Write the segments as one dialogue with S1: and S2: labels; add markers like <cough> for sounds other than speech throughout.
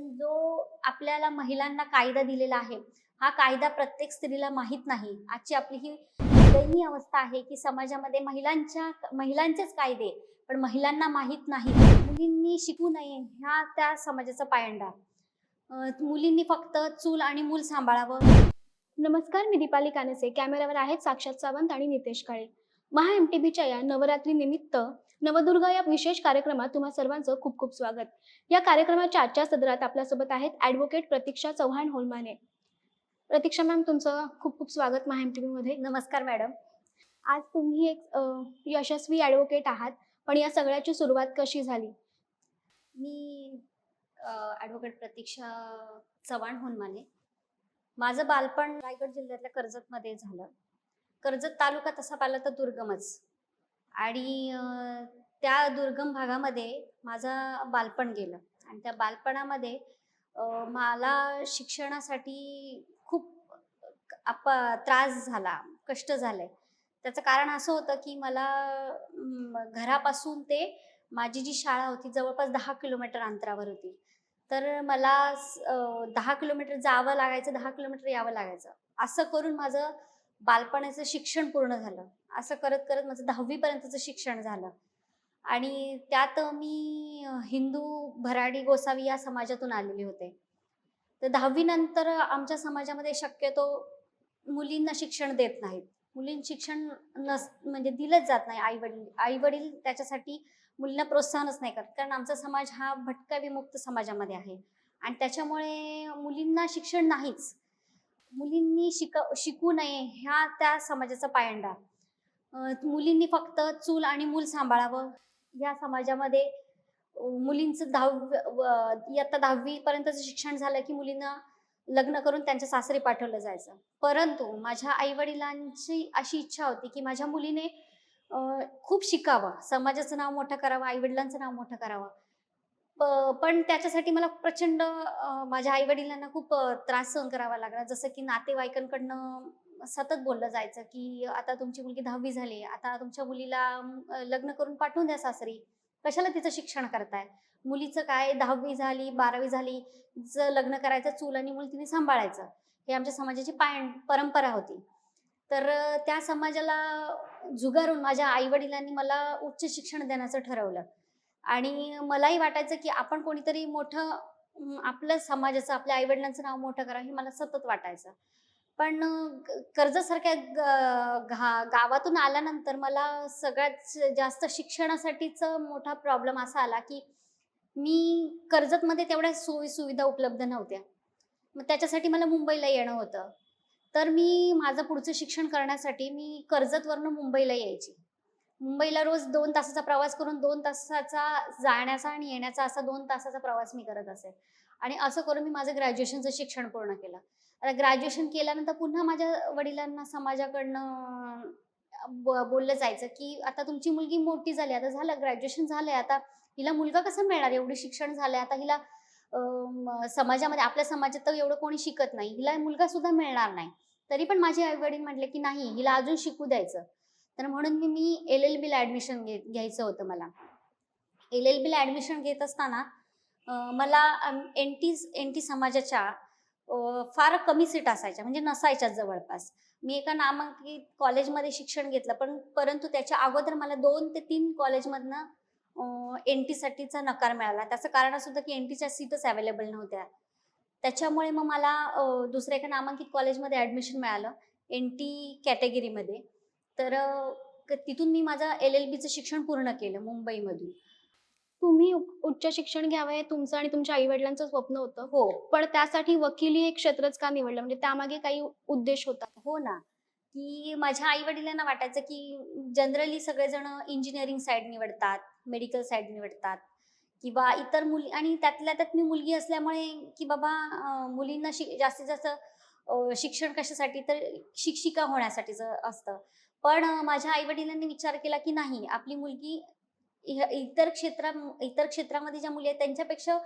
S1: कारण जो आपल्याला महिलांना कायदा दिलेला आहे हा कायदा प्रत्येक स्त्रीला माहीत नाही. आजची आपली ही दयनीय अवस्था आहे की समाजामध्ये महिलांच्या महिलांचेच कायदे पण महिलांना माहीत नाही. मुलींनी शिकू नये ह्या त्या समाजाचा पायंडा. मुलींनी फक्त चूल आणि मूल सांभाळावं.
S2: नमस्कार मी दीपाली कानेसे. कॅमेऱ्यावर आहेत साक्षात सावंत आणि नितेश काळे. महा एम टी बीच्या या नवरात्री निमित्त नवदुर्गा या विशेष कार्यक्रमात तुम्हा सर्वांचं खूप खूप स्वागत. या कार्यक्रमाच्या आजच्या सदरात आपल्यासोबत आहेत ॲडव्होकेट प्रतीक्षा चव्हाण होलमाने. प्रतीक्षा मॅम तुमचं खूप खूप स्वागत महा एम टी मध्ये
S1: नमस्कार मॅडम
S2: आज तुम्ही एक यशस्वी ॲडव्होकेट आहात पण या सगळ्याची सुरुवात कशी झाली?
S1: मी ॲडव्होकेट प्रतीक्षा चव्हाण होनमाने माझं बालपण रायगड जिल्ह्यातल्या कर्जतमध्ये झालं. कर्जत तालुका तसा पाहिला तर दुर्गमच. आणि त्या दुर्गम भागामध्ये माझं बालपण गेलं. आणि त्या बालपणामध्ये मला शिक्षणासाठी खूप आप त्रास झाला कष्ट झाले. त्याचं कारण असं होतं की मला घरापासून ते माझी जी शाळा होती जवळपास दहा किलोमीटर अंतरावर होती. तर मला स- दहा किलोमीटर जावं लागायचं दहा किलोमीटर यावं लागायचं. असं करून माझं बालपणाचं शिक्षण पूर्ण झालं. असं करत करत माझं दहावीपर्यंतचं शिक्षण झालं. आणि त्यात मी हिंदू भराडी गोसावी या समाजातून आलेले होते. तर दहावीनंतर आमच्या समाजामध्ये शक्यतो मुलींना शिक्षण देत नाहीत. मुलींना शिक्षण नस म्हणजे दिलंच जात नाही. आई वडील आई वडील त्याच्यासाठी मुलींना प्रोत्साहनच नाही करत. कारण आमचा समाज हा भटका विमुक्त समाजामध्ये आहे. आणि त्याच्यामुळे मुलींना शिक्षण नाहीच. मुलींनी शिक शिकू नये ह्या त्या समाजाचा पायंडा. मुलींनी फक्त चूल आणि मूल सांभाळावं. या समाजामध्ये मुलींचं दहावी व- इयत्ता दहावी पर्यंतचं शिक्षण झालं की मुलींना लग्न करून त्यांच्या सासरी पाठवलं जायचं. परंतु माझ्या आई वडिलांची अशी इच्छा होती की माझ्या मुलीने खूप शिकावं. समाजाचं नाव मोठं करावं आई वडिलांचं नाव मोठं करावं. पण त्याच्यासाठी मला प्रचंड माझ्या आई वडिलांना खूप त्रास सहन करावा लागला. जसं की नातेवाईकांकडनं सतत बोललं जायचं की आता तुमची मुलगी दहावी झाली आता तुमच्या मुलीला लग्न करून पाठवून द्या सासरी. कशाला तिचं शिक्षण करताय? मुलीचं काय दहावी झाली बारावी झाली जर लग्न करायचं चूल आणि मूल तिने सांभाळायचं. हे आमच्या समाजाची पाय परंपरा होती. तर त्या समाजाला झुगारून माझ्या आई वडिलांनी मला उच्च शिक्षण देण्याचं ठरवलं. आणि मलाही वाटायचं की आपण कोणीतरी मोठं आपलं समाजाचं आपल्या आईवडिलांचं नाव मोठं करावं हे मला सतत वाटायचं. पण कर्जसारख्या ग- घा- गावातून आल्यानंतर मला सगळ्यात जास्त शिक्षणासाठीच मोठा प्रॉब्लेम असा आला की मी कर्जतमध्ये तेवढ्या सोयी सुविधा उपलब्ध नव्हत्या. मग त्याच्यासाठी मला मुंबईला येणं होतं. तर मी माझं पुढचं शिक्षण करण्यासाठी मी कर्जतवरनं मुंबईला यायची. मुंबईला रोज दोन तासाचा प्रवास करून दोन तासाचा जाण्याचा आणि येण्याचा असा दोन तासाचा प्रवास मी करत असे. आणि असं करून मी माझं ग्रॅज्युएशनचं शिक्षण पूर्ण केलं. आता ग्रॅज्युएशन केल्यानंतर पुन्हा माझ्या वडिलांना समाजाकडनं बोललं जायचं की आता तुमची मुलगी मोठी झाली आता झालं ग्रॅज्युएशन झालंय आता हिला मुलगा कसा मिळणार? एवढी शिक्षण झालंय आता हिला समाजामध्ये आपल्या समाजात तर एवढं कोणी शिकत नाही. हिला मुलगा सुद्धा मिळणार नाही. तरी पण माझे आई वडील म्हटले की नाही हिला अजून शिकू द्यायचं. तर म्हणून मी मी एल एल बीला ॲडमिशन घे घ्यायचं होतं मला. एल एल बीला ॲडमिशन घेत असताना मला एन टी एन टी समाजाच्या फार कमी सीट असायच्या म्हणजे नसायच्या जवळपास. मी एका नामांकित कॉलेजमध्ये शिक्षण घेतलं पण परंतु त्याच्या अगोदर मला दोन ते तीन कॉलेजमधनं एन टीसाठीचा नकार मिळाला. त्याचं कारण असं होतं की एन टीच्या सीटच अवेलेबल नव्हत्या. त्याच्यामुळे मग मला दुसऱ्या एका नामांकित कॉलेजमध्ये ॲडमिशन मिळालं एन टी कॅटेगरीमध्ये तर तिथून मी माझं एल एल बीचं शिक्षण पूर्ण केलं मुंबईमधून.
S2: तुम्ही उच्च शिक्षण घ्यावं हे तुमचं आणि तुमच्या आई वडिलांचं स्वप्न होतं?
S1: हो.
S2: पण त्यासाठी वकिली हे क्षेत्रच का निवडलं? म्हणजे त्यामागे काही उद्देश होता?
S1: हो ना. की माझ्या आई वडिलांना वाटायचं की जनरली सगळेजण इंजिनिअरिंग साईड निवडतात मेडिकल साईड निवडतात किंवा इतर मुली आणि त्यातल्या त्यात मी मुलगी असल्यामुळे की बाबा मुलींना जास्तीत जास्त शिक्षण कशासाठी? तर शिक्षिका होण्यासाठीच असतं. पण माझ्या आई वडिलांनी विचार केला की नाही आपली मुलगी इतर क्षेत्रा इतर क्षेत्रामध्ये ज्या मुली आहेत त्यांच्यापेक्षा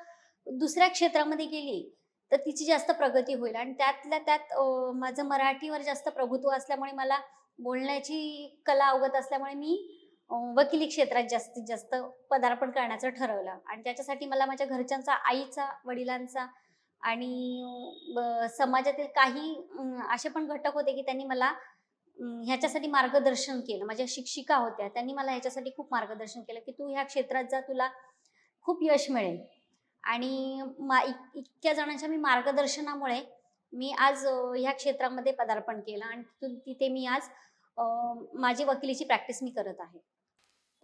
S1: दुसऱ्या क्षेत्रामध्ये गेली तर तिची जास्त प्रगती होईल. आणि त्यातल्या त्यात माझं मराठीवर जास्त प्रभुत्व असल्यामुळे मला बोलण्याची कला अवगत असल्यामुळे मी वकिली क्षेत्रात जास्तीत जास्त पदार्पण करण्याचं ठरवलं. आणि त्याच्यासाठी मला माझ्या घरच्यांचा आईचा वडिलांचा आणि समाजातील काही असे पण घटक होते की त्यांनी मला ह्याच्यासाठी मार्गदर्शन केलं. माझ्या शिक्षिका होत्या त्यांनी मला ह्याच्यासाठी खूप मार्गदर्शन केलं की तू ह्या क्षेत्रात जा तुला खूप यश मिळेल. आणि मा इतक्या जणांच्या मी मार्गदर्शनामुळे मी आज ह्या क्षेत्रामध्ये पदार्पण केलं आणि तिथे मी आज माझी वकिलीची प्रॅक्टिस मी करत आहे.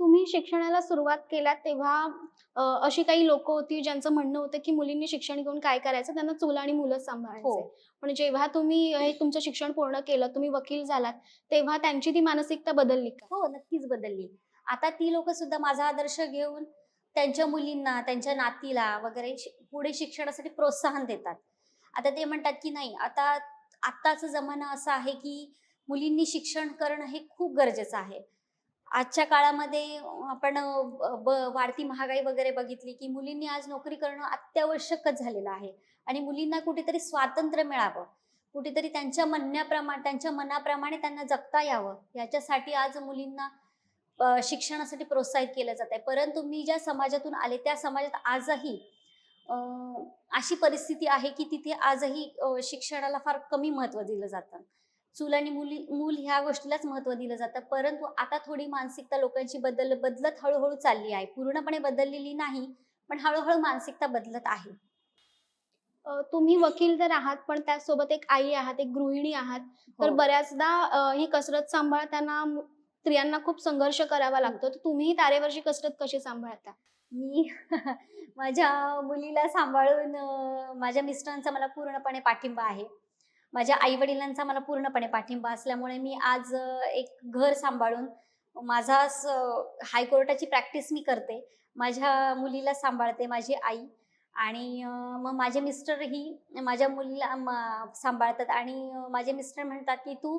S2: तुम्ही शिक्षणाला सुरुवात केल्यात तेव्हा अशी काही लोक होती ज्यांचं म्हणणं होतं की मुलींनी शिक्षण घेऊन काय करायचं? त्यांना चूल आणि मुलंच सांभाळायचे.
S1: हो.
S2: पण जेव्हा तुम्ही हे तुमचं शिक्षण पूर्ण केलं तुम्ही वकील झालात तेव्हा त्यांची ती मानसिकता बदलली का?
S1: हो नक्कीच बदलली. आता ती लोक सुद्धा माझा आदर्श घेऊन त्यांच्या मुलींना त्यांच्या नातीला वगैरे पुढे शिक्षणासाठी प्रोत्साहन देतात. आता ते म्हणतात की नाही आता आत्ताचा जमाना असा आहे की मुलींनी शिक्षण करणं हे खूप गरजेचं आहे. आजच्या काळामध्ये आपण वाढती महागाई वगैरे बघितली की मुलींनी आज नोकरी करणं अत्यावश्यकच झालेलं आहे. आणि मुलींना कुठेतरी स्वातंत्र्य मिळावं. कुठेतरी त्यांच्या म्हणण्याप्रमाणे त्यांच्या मनाप्रमाणे त्यांना जगता यावं. याच्यासाठी आज मुलींना शिक्षणासाठी प्रोत्साहित केलं जात आहे परंतु मी ज्या समाजातून आले त्या समाजात आजही अशी परिस्थिती आहे की तिथे आजही शिक्षणाला फार कमी महत्त्व दिलं जातं. चूल आणि मुली मूल ह्या गोष्टीलाच महत्त्व दिलं जातं. परंतु आता थोडी मानसिकता लोकांची बदल बदलत हळूहळू चालली आहे. पूर्णपणे बदललेली नाही पण हळूहळू मानसिकता बदलत आहे.
S2: तुम्ही वकील तर आहात पण त्यासोबत एक आई आहात एक गृहिणी आहात. तर
S1: हो.
S2: बऱ्याचदा ही कसरत सांभाळताना स्त्रियांना खूप संघर्ष करावा लागतो. तर तुम्ही तारेवरची कसरत कशी सांभाळता?
S1: मी <laughs> माझ्या मुलीला सांभाळून माझ्या मिस्टरांचा मला पूर्णपणे पाठिंबा आहे. माझ्या आई वडिलांचा मला पूर्णपणे पाठिंबा असल्यामुळे मी आज एक घर सांभाळून माझा स- हायकोर्टाची प्रॅक्टिस मी करते. माझ्या मुलीला सांभाळते माझी आई आणि मग माझे मिस्टरही माझ्या मुलीला सांभाळतात आणि माझे मिस्टर म्हणतात की तू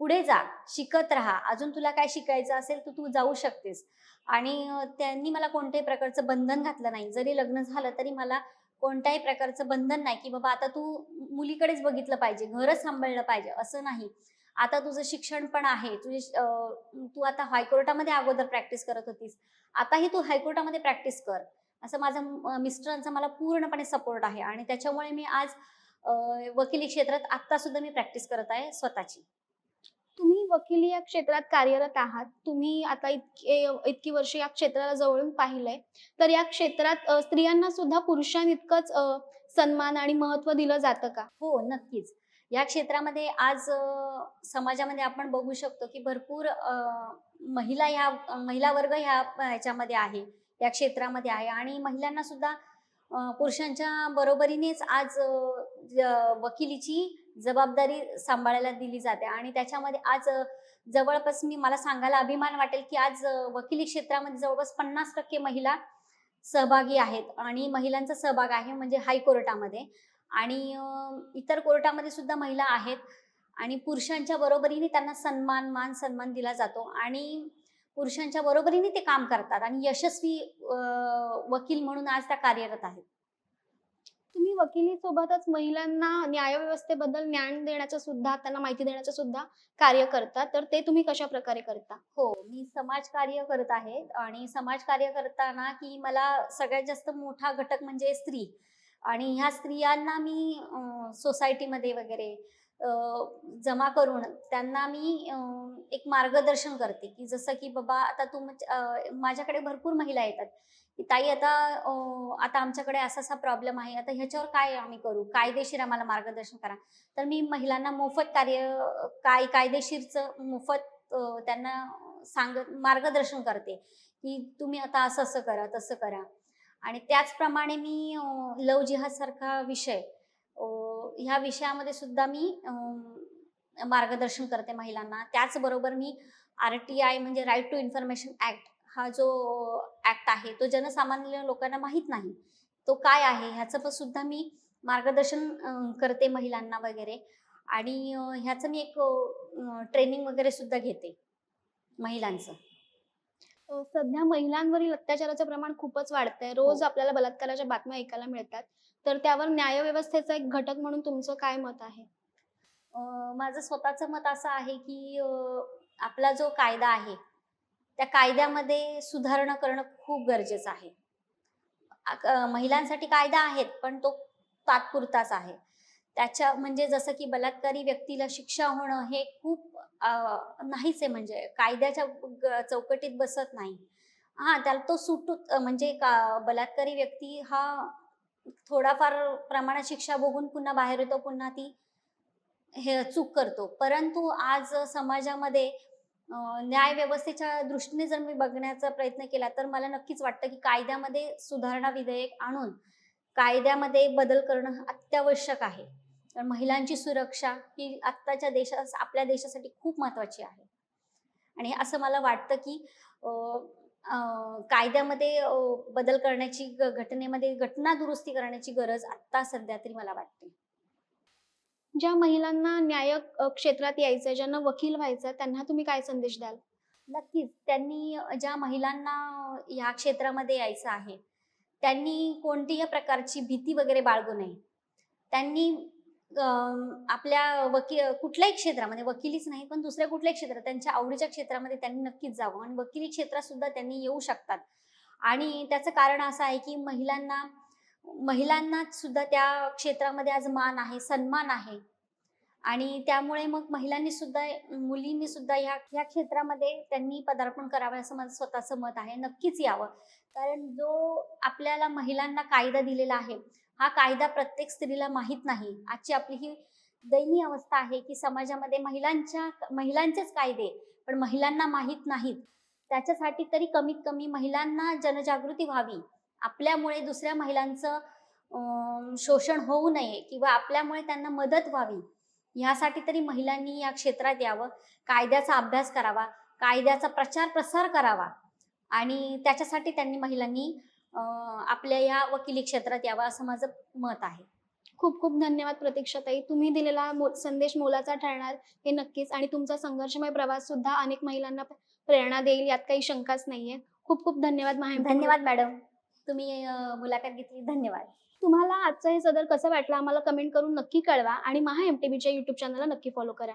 S1: पुढे जा शिकत राहा. अजून तुला काय शिकायचं असेल तर तू जाऊ शकतेस. आणि त्यांनी मला कोणत्याही प्रकारचं बंधन घातलं नाही. जरी लग्न झालं तरी मला कोणत्याही प्रकारचं बंधन नाही की बाबा आता तू मुलीकडेच बघितलं पाहिजे घरच सांभाळलं पाहिजे असं नाही. आता तुझं शिक्षण पण आहे तुझे तू आता हायकोर्टामध्ये अगोदर प्रॅक्टिस करत होतीस. आताही तू हायकोर्टामध्ये प्रॅक्टिस कर. असं माझा मिस्टरांचा मला पूर्णपणे सपोर्ट आहे आणि त्याच्यामुळे मी आज वकिली क्षेत्रात आत्ता सुद्धा मी प्रॅक्टिस करत आहे स्वतःची.
S2: तुम्ही वकिली या क्षेत्रात कार्यरत आहात. तुम्ही आता इतके इतकी वर्ष या क्षेत्राला जवळून पाहिलंय. तर या क्षेत्रात स्त्रियांना सुद्धा पुरुषांइतकंच सन्मान आणि महत्त्व दिलं जातं का?
S1: हो नक्कीच. या क्षेत्रामध्ये आज समाजामध्ये आपण बघू शकतो की भरपूर महिला ह्या महिला वर्ग ह्या ह्याच्यामध्ये आहे. या क्षेत्रामध्ये आहे आणि महिलांना सुद्धा पुरुषांच्या बरोबरीनेच आज वकिलीची जबाबदारी सांभाळायला दिली जाते. आणि त्याच्यामध्ये आज जवळपास मी मला सांगायला अभिमान वाटेल की आज वकिली क्षेत्रामध्ये जवळपास पन्नास टक्के महिला सहभागी आहेत. आणि महिलांचा सहभाग आहे म्हणजे हायकोर्टामध्ये आणि इतर कोर्टामध्ये सुद्धा महिला आहेत. आणि पुरुषांच्या बरोबरीने त्यांना सन्मान मान सन्मान दिला जातो. आणि पुरुषांच्या बरोबरीने ते काम करतात. आणि यशस्वी वकील म्हणून आज त्या कार्यरत आहेत.
S2: तुम्ही वकिली सोबतच महिलांना न्यायव्यवस्थेबद्दल ज्ञान देण्याचं सुद्धा त्यांना माहिती देण्याचं सुद्धा कार्य करता तर ते तुम्ही कशा प्रकारे करता?
S1: हो मी समाज कार्य करत आहे आणि समाज कार्य करताना की मला सगळ्यात जास्त मोठा घटक म्हणजे स्त्री. आणि ह्या स्त्रियांना मी सोसायटीमध्ये वगैरे जमा करून त्यांना मी एक मार्गदर्शन करते की जसं की बाबा आता तुम माझ्याकडे भरपूर महिला येतात. की ताई आता आता आमच्याकडे असा असा प्रॉब्लेम आहे आता ह्याच्यावर काय आम्ही करू? कायदेशीर आम्हाला मार्गदर्शन करा. तर मी महिलांना मोफत कार्य काय कायदेशीरचं मोफत त्यांना सांगत मार्गदर्शन करते की तुम्ही आता असं असं करा तसं करा. आणि त्याचप्रमाणे मी लव जिहाद सारखा विषय ह्या विषयामध्ये सुद्धा मी मार्गदर्शन करते महिलांना. त्याचबरोबर मी आर टी आय म्हणजे राईट टू इन्फॉर्मेशन ऍक्ट हा जो ऍक्ट आहे तो जनसामान्य लोकांना माहीत नाही. तो काय आहे? ह्याचं पण सुद्धा मी मार्गदर्शन करते महिलांना वगैरे. आणि ह्याचं मी एक ट्रेनिंग वगैरे सुद्धा घेते महिलांचं.
S2: सध्या महिलांवरील अत्याचाराचं प्रमाण खूपच वाढतंय. रोज
S1: हो.
S2: आपल्याला बलात्काराच्या बातम्या ऐकायला मिळतात. तर त्यावर न्यायव्यवस्थेचा एक घटक म्हणून तुमचं काय मत आहे?
S1: माझं स्वतःचं मत असं आहे की आपला जो कायदा आहे त्या कायद्यामध्ये सुधारणा करणं खूप गरजेचं आहे. महिलांसाठी कायदा आहेत पण तो तात्पुरताच आहे. त्याच्या म्हणजे जसं की बलात्कारी व्यक्तीला शिक्षा होणं हे खूप नाहीच आहे म्हणजे. कायद्याच्या ग- चौकटीत बसत नाही. हा त्याला तो सुटू म्हणजे का बलात्कारी व्यक्ती हा थोडाफार प्रमाणात शिक्षा भोगून पुन्हा बाहेर येतो पुन्हा ती हे चूक करतो. परंतु आज समाजामध्ये न्याय व्यवस्थेच्या दृष्टीने जर मी बघण्याचा प्रयत्न केला तर मला नक्कीच वाटतं की कायद्यामध्ये सुधारणा विधेयक आणून कायद्यामध्ये बदल करणं अत्यावश्यक आहे. तर महिलांची सुरक्षा ही आत्ताच्या देशा आपल्या देशासाठी खूप महत्वाची आहे. आणि असं मला वाटतं की कायद्यामध्ये बदल करण्याची घटनेमध्ये घटना दुरुस्ती करण्याची गरज आत्ता सध्या तरी मला वाटते.
S2: ज्या महिलांना न्याय क्षेत्रात यायचं ज्यांना वकील व्हायचं त्यांना तुम्ही काय संदेश द्याल?
S1: नक्कीच. त्यांनी ज्या महिलांना ह्या क्षेत्रामध्ये यायचं आहे त्यांनी कोणत्याही प्रकारची भीती वगैरे बाळगू नये. त्यांनी आपल्या वकील कुठल्याही क्षेत्रामध्ये वकिलीच नाही पण दुसऱ्या कुठल्याही क्षेत्रात त्यांच्या आवडीच्या क्षेत्रामध्ये त्यांनी नक्कीच जावं. आणि वकिली क्षेत्रात सुद्धा त्यांनी येऊ शकतात. आणि त्याचं कारण असं आहे की महिलांना महिलांना सुद्धा त्या क्षेत्रामध्ये आज मान आहे सन्मान आहे. आणि त्यामुळे मग महिलांनी सुद्धा मुलींनी सुद्धा ह्या ह्या क्षेत्रामध्ये त्यांनी पदार्पण करावं असं माझं स्वतःचं मत आहे. नक्कीच यावं. कारण जो आपल्याला महिलांना कायदा दिलेला आहे हा कायदा प्रत्येक स्त्रीला माहीत नाही. आजची आपली ही दयनीय अवस्था आहे की समाजामध्ये महिलांच्या महिलांचेच कायदे पण महिलांना माहीत नाहीत. त्याच्यासाठी तरी कमीत कमी महिलांना जनजागृती व्हावी. आपल्यामुळे दुसऱ्या महिलांचं शोषण होऊ नये किंवा आपल्यामुळे त्यांना मदत व्हावी. ह्यासाठी तरी महिलांनी या क्षेत्रात यावं. कायद्याचा अभ्यास करावा. कायद्याचा प्रचार प्रसार करावा. आणि त्याच्यासाठी त्यांनी महिलांनी आपल्या या वकिली क्षेत्रात यावं असं माझं मत आहे.
S2: खूप खूप धन्यवाद प्रतीक्षाताई. तुम्ही दिलेला मो- संदेश मोलाचा ठरणार हे नक्कीच आणि तुमचा संघर्षमय प्रवास सुद्धा अनेक महिलांना प्रेरणा देईल यात काही शंकाच नाहीये. खूप खूप धन्यवाद महाम
S1: धन्यवाद मॅडम. तुम्ही मुलाखत घेतली. धन्यवाद.
S2: तुम्हाला आजचं हे सदर कसं वाटलं आम्हाला कमेंट करून नक्की कळवा आणि महा एम टी बीच्या युट्यूब चॅनलला नक्की फॉलो करा.